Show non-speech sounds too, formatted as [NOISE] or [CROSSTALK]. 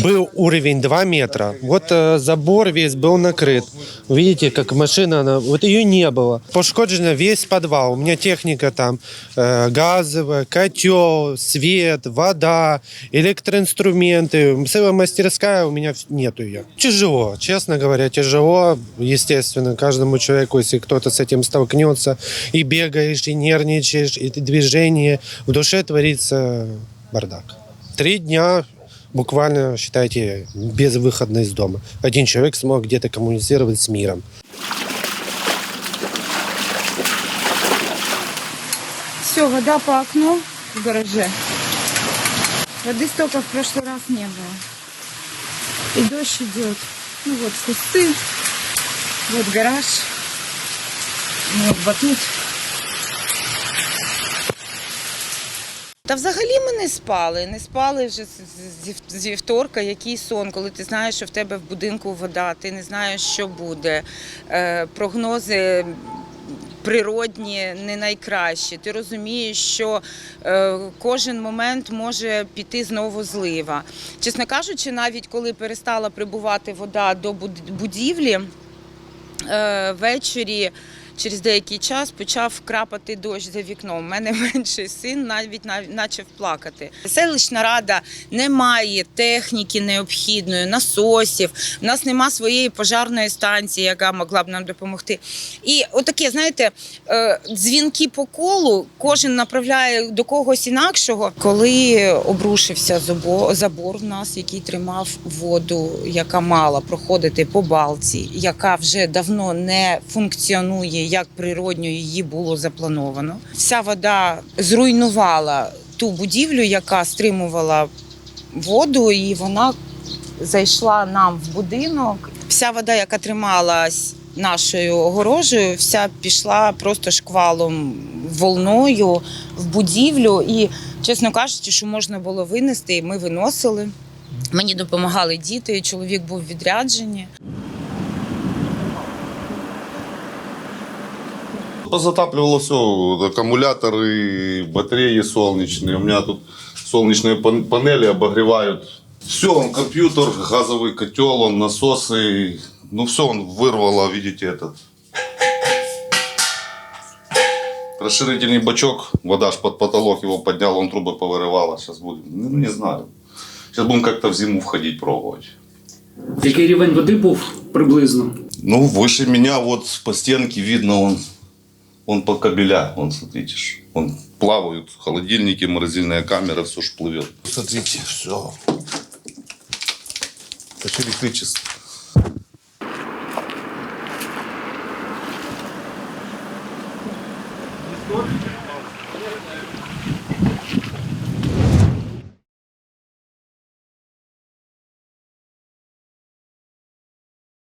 был уровень 2 метра. Вот э, забор весь был накрыт. Видите, как машина, она, вот ее не было. Пошкоджена весь подвал. У меня техника там э, газовая, котел, свет, вода, электроинструменты. Целая мастерская, у меня нету ее. Тяжело, честно говоря, тяжело. Естественно, каждому человеку, если кто-то с этим столкнется, и бегаешь, и нервничаешь, и движение, в душе творится бардак. Три дня буквально, считайте, безвыходно из дома. Один человек смог где-то коммуницировать с миром. Все, вода по окну в гараже. Воды столько в прошлый раз не было. И дождь идет. Ну вот кусты, вот гараж, ну, вот батут. Та взагалі ми не спали. Не спали вже з- вівторка, який сон, коли ти знаєш, що в тебе в будинку вода, ти не знаєш, що буде. Е, прогнози природні не найкращі. Ти розумієш, що е, кожен момент може піти знову злива. Чесно кажучи, навіть коли перестала прибувати вода до будівлі, е, ввечері. Через деякий час почав крапати дощ за вікном. У мене [LAUGHS] менший син навіть нав- почав плакати. Селищна рада не має техніки необхідної, насосів. У нас нема своєї пожарної станції, яка могла б нам допомогти. І отаке, знаєте, е, дзвінки по колу кожен направляє до когось інакшого. Коли обрушився забор в нас, який тримав воду, яка мала проходити по балці, яка вже давно не функціонує, як природньо її було заплановано. Вся вода зруйнувала ту будівлю, яка стримувала воду, і вона зайшла нам в будинок. Вся вода, яка трималась нашою огорожею, вся пішла просто шквалом волною в будівлю. І, чесно кажучи, що можна було винести, ми виносили. Мені допомагали діти, чоловік був в Позатапливало все, аккумуляторы, батареи солнечные. У меня тут солнечные пан- панели обогревают. Все, он компьютер, газовый котел, он насосы. Ну все, он вырвало, видите, этот. Расширительный бачок, вода ж под потолок его поднял, он трубы повырывало. Сейчас будем, ну, не знаю. Сейчас будем как-то в зиму входить, пробовать. Який рівень води був приблизно? Ну, выше меня вот по стенке видно, он, он по кабеля, он, смотрите, ж, он плавают, холодильники, морозильная камера, все ж плывет. Смотрите, все. Это ж электричество.